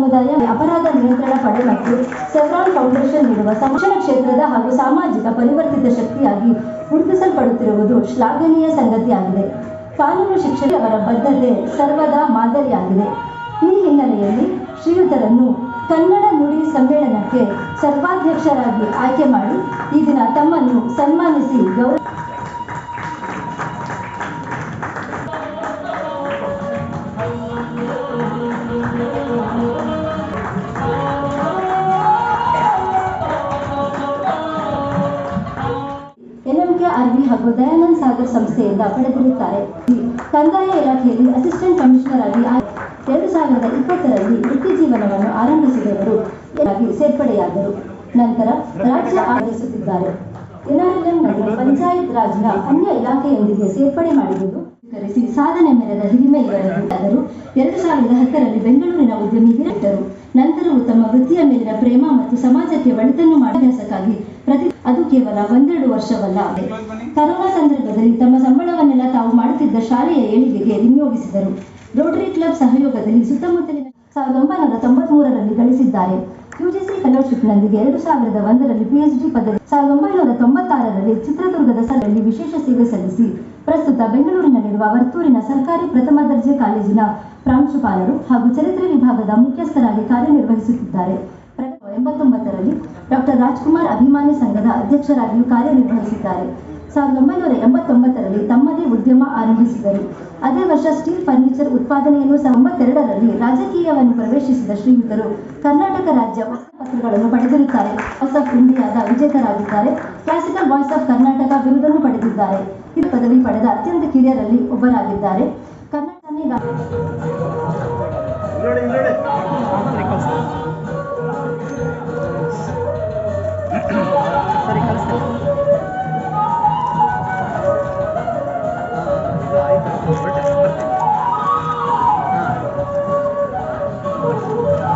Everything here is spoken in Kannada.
ಸಮುದಾಯ ಅಪರಾಧ ನಿಯಂತ್ರಣ ಪಡೆ ಮತ್ತು ಸೆಫ್ರಾನ್ ಫೌಂಡೇಶನ್ ನೀಡುವ ಸಂಶಯ ಕ್ಷೇತ್ರದ ಹಾಗೂ ಸಾಮಾಜಿಕ ಪರಿವರ್ತಿತ ಶಕ್ತಿಯಾಗಿ ಗುರುತಿಸಲ್ಪಡುತ್ತಿರುವುದು ಶ್ಲಾಘನೀಯ ಸಂಗತಿಯಾಗಿದೆ. ಕಾನೂನು ಶಿಕ್ಷಣ ಅವರ ಬದ್ಧತೆ ಸರ್ವದಾ ಮಾದರಿಯಾಗಿದೆ. ಈ ಹಿನ್ನೆಲೆಯಲ್ಲಿ ಶ್ರೀಯುತರನ್ನು ಕನ್ನಡ ನುಡಿ ಸಮ್ಮೇಳನಕ್ಕೆ ಸರ್ವಾಧ್ಯಕ್ಷರಾಗಿ ಆಯ್ಕೆ ಮಾಡಿ ಈ ದಿನ ತಮ್ಮನ್ನು ಸನ್ಮಾನಿಸಿ ಗೌರವ ಹಾಗೂ ದಯಾನಂದ್ ಸಾಗರ್ ಸಂಸ್ಥೆಯಿಂದ ಪಡೆದಿರುತ್ತಾರೆ. ಕಂದಾಯ ಇಲಾಖೆಯಲ್ಲಿ ಅಸಿಸ್ಟೆಂಟ್ ಕಮಿಷನರ್ ಆಗಿ ಎರಡು ಸಾವಿರದ ಇಪ್ಪತ್ತರಲ್ಲಿ ವೃತ್ತಿ ಜೀವನವನ್ನು ಆರಂಭಿಸಿದವರು ಸೇರ್ಪಡೆಯಾದರು. ನಂತರ ರಾಜ್ಯ ಆಯೋಜಿಸುತ್ತಿದ್ದಾರೆ. ಎನ್ಆರ್ಎಲ್ಎಂನಲ್ಲಿ ಪಂಚಾಯತ್ ರಾಜ್ನ ಅನ್ಯ ಇಲಾಖೆಯೊಂದಿಗೆ ಸೇರ್ಪಡೆ ಮಾಡಿರುವುದು ಕರೆಸಿ ಸಾಧನೆ ಮೆರೆದ ಹಿರಿಮೆ ಇವರದ್ದು ಆದರೂ ಎರಡು ಸಾವಿರದ ಹತ್ತರಲ್ಲಿ ಬೆಂಗಳೂರಿನ ಉದ್ಯಮಿ ಬಿಟ್ಟರು ನಂತರವೂ ತಮ್ಮ ವೃತ್ತಿಯ ಮೇಲಿನ ಪ್ರೇಮ ಮತ್ತು ಸಮಾಜಕ್ಕೆ ಒಳಿತನ್ನು ಅಭ್ಯಾಸಕ್ಕಾಗಿ ಪ್ರತಿ ಅದು ಕೇವಲ ಒಂದೆರಡು ವರ್ಷವಲ್ಲ. ಕರೋನಾ ಸಂದರ್ಭದಲ್ಲಿ ತಮ್ಮ ಸಂಬಳವನ್ನೆಲ್ಲ ತಾವು ಮಾಡುತ್ತಿದ್ದ ಶಾಲೆಯ ಏಳಿಗೆಗೆ ವಿನಿಯೋಗಿಸಿದರು. ರೋಟರಿ ಕ್ಲಬ್ ಸಹಯೋಗದಲ್ಲಿ ಸುತ್ತಮುತ್ತಲಿನ ಸಾವಿರದ ಒಂಬೈನೂರ ತೊಂಬತ್ಮೂರರಲ್ಲಿ ಗಳಿಸಿದ್ದಾರೆ. ಯುಜಿಸಿ ಫೆಲೋಶಿಪ್ನೊಂದಿಗೆ ಎರಡು ಸಾವಿರದ ಒಂದರಲ್ಲಿ ಪಿಎಚ್ಡಿ ಪದವಿ, ಸಾವಿರದ ಒಂಬೈನೂರ ತೊಂಬತ್ತಾರರಲ್ಲಿ ಚಿತ್ರದುರ್ಗದ ಸರಲ್ಲಿ ವಿಶೇಷ ಸೇವೆ ಸಲ್ಲಿಸಿ, ಪ್ರಸ್ತುತ ಬೆಂಗಳೂರಿನಲ್ಲಿರುವ ವರ್ತೂರಿನ ಸರ್ಕಾರಿ ಪ್ರಥಮ ದರ್ಜೆ ಕಾಲೇಜಿನ ಪ್ರಾಂಶುಪಾಲರು ಹಾಗೂ ಚರಿತ್ರೆ ವಿಭಾಗದ ಮುಖ್ಯಸ್ಥರಾಗಿ ಕಾರ್ಯನಿರ್ವಹಿಸುತ್ತಿದ್ದಾರೆ. ಎಂಬತ್ತೊಂಬತ್ತರಲ್ಲಿ ಡಾಕ್ಟರ್ ರಾಜ್ಕುಮಾರ್ ಅಭಿಮಾನಿ ಸಂಘದ ಅಧ್ಯಕ್ಷರಾಗಿಯೂ ಕಾರ್ಯನಿರ್ವಹಿಸಿದ್ದಾರೆ. ಸಾವಿರದ ಒಂಬೈನೂರ ಎಂಬತ್ತೊಂಬತ್ತರಲ್ಲಿ ತಮ್ಮದೇ ಉದ್ಯಮ ಆರಂಭಿಸಿದರು. ಅದೇ ವರ್ಷ ಸ್ಟೀಲ್ ಫರ್ನಿಚರ್ ಉತ್ಪಾದನೆಯನ್ನು ಒಂಬತ್ತೆರಡರಲ್ಲಿ ರಾಜಕೀಯವನ್ನು ಪ್ರವೇಶಿಸಿದ ಶ್ರೀಯುತರು ಕರ್ನಾಟಕ ರಾಜ್ಯ ಪತ್ರಗಳನ್ನು ಪಡೆದಿರುತ್ತಾರೆ. ವಾಯ್ಸ್ ಆಫ್ ಇಂಡಿಯಾದ ವಿಜೇತರಾಗಿದ್ದಾರೆ. ಕ್ಲಾಸಿಕಲ್ ವಾಯ್ಸ್ ಆಫ್ ಕರ್ನಾಟಕ ಬಿರುದನ್ನು ಪಡೆದಿದ್ದಾರೆ. ಇದು ಪದವಿ ಪಡೆದ ಅತ್ಯಂತ ಕಿರಿಯರಲ್ಲಿ ಒಬ್ಬರಾಗಿದ್ದಾರೆ. ಕರ್ನಾಟಕ ಬರ್ತೆ ಬರ್ತೆ ಹಾಂ